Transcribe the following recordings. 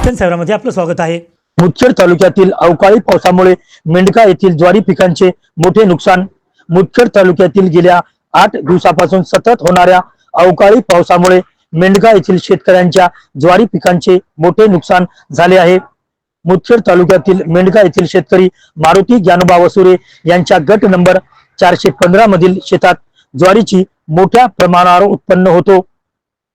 दर्शन सेवरामध्ये आपलं स्वागत आहे. मुदखेड तालुक्यातील अवकाळी पावसामुळे मेंढका येथील ज्वारी पिकांचे मोठे नुकसान. मुदखेड तालुक्यातील गेल्या आठ दिवसापासून सतत होणाऱ्या अवकाळी पावसामुळे मेंढका येथील शेतकऱ्यांच्या ज्वारी पिकांचे मोठे नुकसान झाले आहे. मुदखेड तालुक्यातील मेंढका येथील शेतकरी मारुती ज्ञानोबा वसुरे यांच्या गट नंबर चारशे पंधरा मधील शेतात ज्वारीची मोठ्या प्रमाणावर उत्पन्न होतो.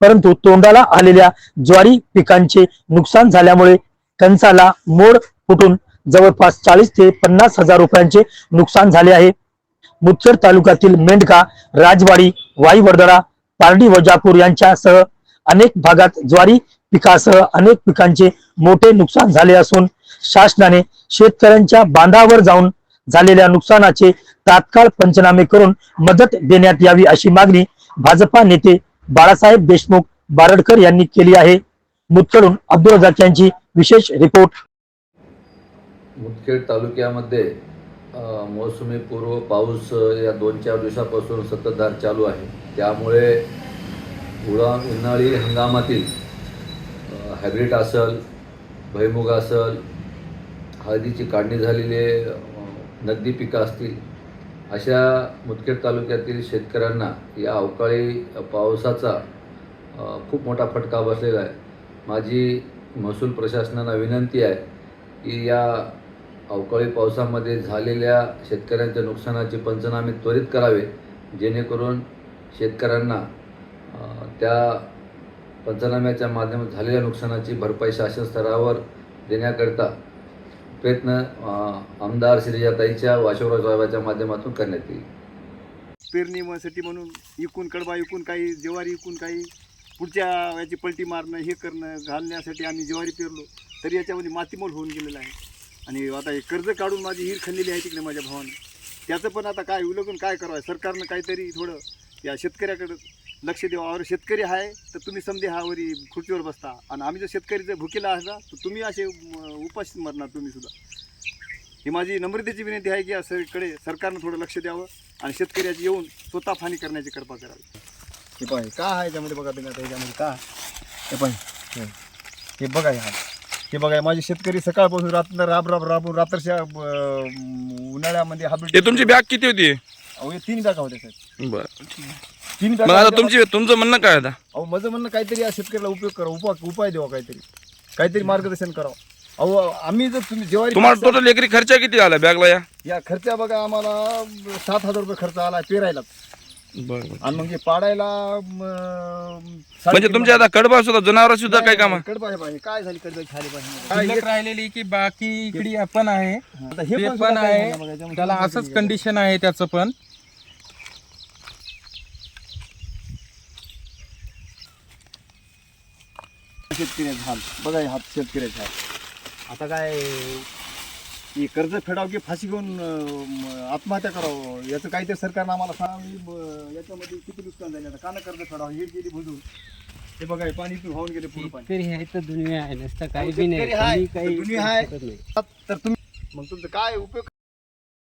परंतु तोंडाला आलेल्या ज्वारी पिकांचे नुकसान झाल्यामुळे कंसाला मोड फुटून जवळपास चाळीस ते पन्नास हजार रुपयांचे नुकसान झाले आहे. मुदखेड तालुक्यातील मेंढका राजवाडी वाईवर्दरा पारडी वजापूर यांच्यासह अनेक भागात ज्वारी पिकासह अनेक पिकांचे मोठे नुकसान झाले असून शासनाने शेतकऱ्यांच्या बांधावर जाऊन झालेल्या नुकसानाचे तात्काळ पंचनामे करून मदत देण्यात यावी अशी मागणी भाजपा नेते बाळासाहेब देशमुख बारडकर यांनी केली आहे. मुदखेडून अब्दुल रजाक यांची विशेष रिपोर्ट. मुदखेड तालुक्यामध्ये मोसमी पूर्व पाऊस या दोन चार दिवसापासून सततधार चालू आहे. त्यामुळे उडा उन्हाळी हंगामातील हायब्रिड असल भैमुग असल हळदीची काढणी झालेले नगदी पिकं असतील अशा मुदखेड तालुक्यातील शेतकऱ्यांना या अवकाळी पावसाचा खूप मोठा फटका बसलेला आहे. माझी महसूल प्रशासनाला विनंती आहे की या अवकाळी पावसामध्ये झालेल्या शेतकऱ्यांच्या नुकसानाचे पंचनामे त्वरित करावे जेणेकरून शेतकऱ्यांना त्या पंचनाम्याच्या माध्यमात झालेल्या नुकसानाची भरपाई शासन स्तरावर देण्याकरिता प्रयत्न आमदार श्रीजाताईच्या वाशवराव साहेबाच्या माध्यमातून करण्यात येईल. पेरणीसाठी म्हणून इकून कडबा इकून काही ज्वारी इकून काही पुढच्या याची पलटी मारणं हे करणं घालण्यासाठी आम्ही ज्वारी पेरलो तरी याच्यामध्ये मातीमोल होऊन गेलेलं आहे. आणि आता हे कर्ज काढून माझी हिर खणलेली आहे तिकडे माझ्या भावाने. त्याचं पण आता काय उलगून काय करावं? सरकारनं काहीतरी थोडं या शेतकऱ्याकडं लक्ष द्यावं और शेतकरी आहे तर तुम्ही समजे हा वरी खुर्चीवर बसता. आणि आम्ही जर शेतकरी जर भुकेला असला तर तुम्ही असे अं, उपाशी मरणार तुम्ही सुद्धा. ही माझी नम्रतेची विनंती आहे की या सरकडे सरकारनं थोडं लक्ष द्यावं आणि शेतकऱ्याची येऊन स्वतः फानी करण्याची कृपा करावी. हे पाहिजे का आहे त्यामध्ये बघा तुम्ही आता ह्याच्यामध्ये का? हे पाहिजे हे बघा ह्या हे बघा माझे शेतकरी सकाळपासून रात्र राब राब राबून रात्रच्या उन्हाळ्यामध्ये हा तुमची बॅग किती होती? अहो हे तीन बॅगा होत्या साहेब. बर. तीन मग आता तुमची तुमचं म्हणणं काय आता? अहो माझं म्हणणं काहीतरी या शेतकऱ्याला उपयोग करा उपाय उपाय द्यावा काहीतरी. काहीतरी मार्गदर्शन करावं. अहो आम्ही जर तुम्ही ज्वारी तुम्हाला टोटल एकरी खर्च किती आला बॅगला या? या खर्चा बघा आम्हाला सात हजार रुपये खर्च आला पेरायला. बर आणि मग हे पाडायला म, म्हणजे साडेतीन तुमच्या आता कडबा सुद्धा जनावर सुद्धा काय काम? कडबा हे पाहिजे काय झाली कडबा खाली पाहिजे शिल्लक राहिलेली की बाकी इकडे पण आहे. आता हे पण काय आहे. झालं बघा, याच्यामध्ये त्याला असंच कंडिशन आहे त्याचं पण. शेतकऱ्याचे हाल. बघा हे हात शेतकऱ्याचे हाल. आता काय? हे कर्ज फेडावं की फाशी घेऊन अं, आत्महत्या करावं? याचं काहीतरी सरकारनं आम्हाला सांगा याच्यामध्ये किती नुकसान झाले? आता कानं कर्ज फेडावं हे गेली बुजून. हे बघा हे पाणी इथून वाहून गेले पूर्ण पाणी. शेतकरी आहे तर दुनिया आहे नसतं काही अहो, बी नाही. शेतकरी आहे, कोणी काही दुनिया आहे. करू शकत नाही. तर तुम्ही मग तुमचं काय उपयोग?